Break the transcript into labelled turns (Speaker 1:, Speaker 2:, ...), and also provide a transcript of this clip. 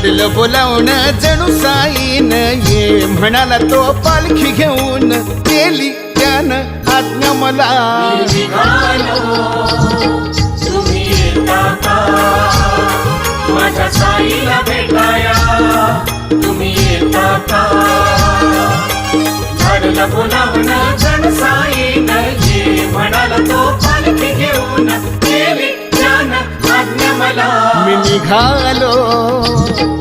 Speaker 1: धाडलं बोलावून जणू साईन. ये म्हणाला तो पालखी घेऊन केली त्यानं आज्ञा मला.
Speaker 2: माझ्या साईला भेटाया तुम्ही येता का जण साईन ये म्हणाला तो
Speaker 1: मी निघालो.